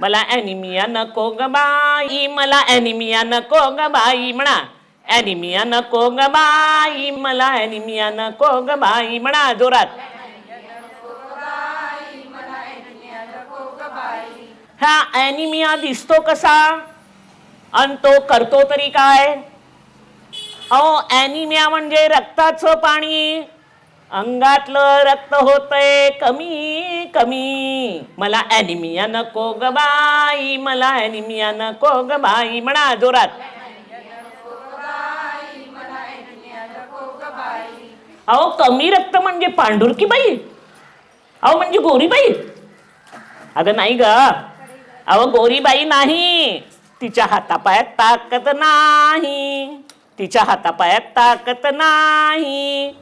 मला ॲनिमिया नको ग बाई मला ॲनिमिया नको ग बाई म्हणा. ॲनिमिया नको ग बाई मला ॲनिमिया नको ग बाई म्हणा जोरात. हा ॲनिमिया दिसतो कसा? आणि तो करतो तरी काय? अहो ॲनिमिया म्हणजे रक्ताचं पाणी. अंगातलं रक्त होतंय कमी कमी. मला ॲनिमिया नको ग बाई मला ॲनिमिया नको ग बाई म्हणा जोरात. अहो कमी रक्त म्हणजे पांढुरकी बाई. अहो म्हणजे गोरीबाई अगं नाही ग. अहो गोरीबाई नाही. तिच्या हातापायात ताकद नाही. तिच्या हातापायात ताकद नाही.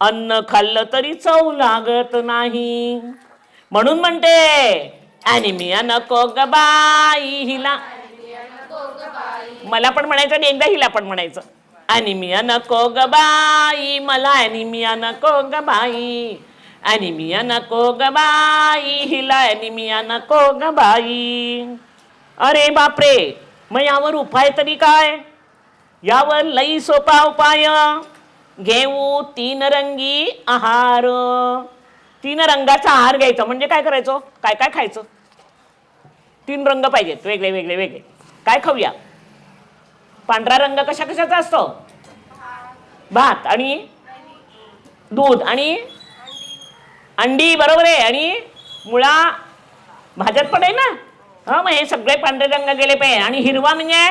अन्न खाल्लं तरी चव लागत नाही. म्हणून म्हणते ॲनिमिया नको ग बाई हिला. मला पण म्हणायचं आणि एकदा हिला पण म्हणायचं ॲनिमिया नको ग बाई मला ॲनिमिया नको ग बाई. ॲनिमिया नको ग बाई हिला ॲनिमिया नको ग बाई. अरे बापरे मग यावर उपाय तरी काय? यावर लई सोपा उपाय. घेऊ तीन रंगी आहार. तीन रंगाचा आहार घ्यायचा. म्हणजे काय करायचं? काय काय खायचं? तीन रंग पाहिजेत वेगळे वेगळे वेगळे. काय खाऊया? पांढरा रंग कशा कशाचा असतो? भात. आणि दूध. आणि अंडी बरोबर आहे. आणि मुळा भाज्यात पण आहे ना? हा मग हे सगळे पांढरे रंग गेले पाहिजे. आणि हिरवा म्हणजे?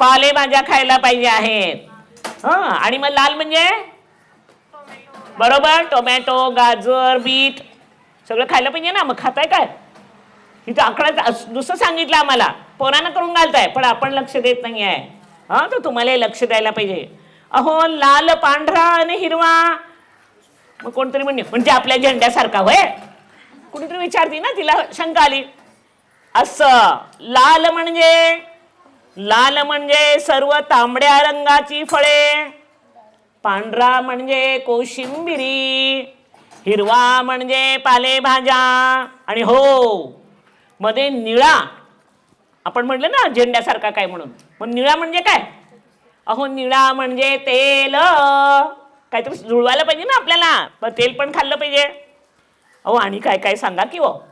पालेभाज्या खायला पाहिजे आहेत. हा आणि मग लाल म्हणजे? बरोबर टोमॅटो गाजर बीट. सगळं खायला पाहिजे ना मग खाताय काय? इथं आकडा दुसरं सांगितलं आम्हाला. पोरांना करून घालताय पण आपण लक्ष देत नाही आहे हा तर तुम्हाला लक्ष द्यायला पाहिजे. अहो लाल पांढरा आणि हिरवा. मग कोणतरी म्हणजे म्हणजे आपल्या झेंड्यासारखा होय? कुणीतरी विचारते ना तिला शंका आली. असं लाल म्हणजे? लाल म्हणजे सर्व तांबड्या रंगाची फळे. पांढरा म्हणजे कोशिंबिरी. हिरवा म्हणजे पालेभाज्या. आणि हो मध्ये निळा. आपण म्हटलं ना झेंड्यासारखा काय म्हणून? मग निळा म्हणजे काय? अहो निळा म्हणजे तेल. काहीतरी जुळवायला पाहिजे ना आपल्याला. पण तेल पण खाल्लं पाहिजे. अहो आणि काय काय सांगा की हो?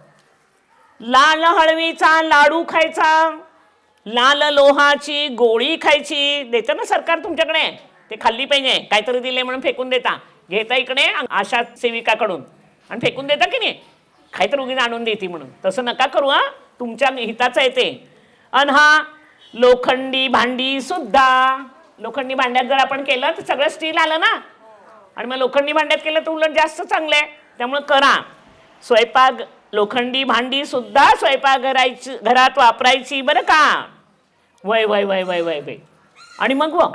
लाल हळवीचा लाडू खायचा. लाल लोहाची गोळी खायची. देतं ना सरकार तुमच्याकडे? ते खाल्ली पाहिजे. काहीतरी दिले म्हणून फेकून देता. घेता इकडे आशा सेविकाकडून. आणि फेकून देता की नाही? काहीतरी उगीच आणून देते म्हणून. तसं नका करू हा. तुमच्या हिताचं आहे ते. अन हा लोखंडी भांडी सुद्धा. लोखंडी भांड्यात जर आपण केलं तर सगळं स्टील आलं ना? आणि मग लोखंडी भांड्यात केलं तर उलट जास्त चांगलं आहे. त्यामुळं करा. स्वयंपाक लोखंडी भांडी सुद्धा स्वयंपाकघरायची घरात वापरायची बरं का? वय वय वय वय वय वय. आणि मग व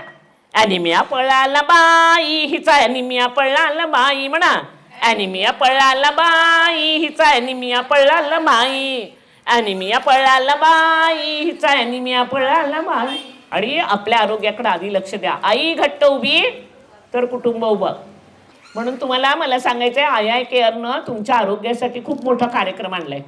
ॲनिमिया पळाला बाई हिचा ॲनिमिया पळाला बाई म्हणा. ॲनिमिया पळाला बाई हिचा ॲनिमिया पळाला बाई. ॲनिमिया पळाला बाई हिचा ॲनिमिया पळाला बाई. आणि आपल्या आरोग्याकडे आधी लक्ष द्या. आई घट्ट उभी तर कुटुंब उभं. म्हणून तुम्हाला मला सांगायचं आहे आय आय केअरनं तुमच्या आरोग्यासाठी खूप मोठा कार्यक्रम आणलाय.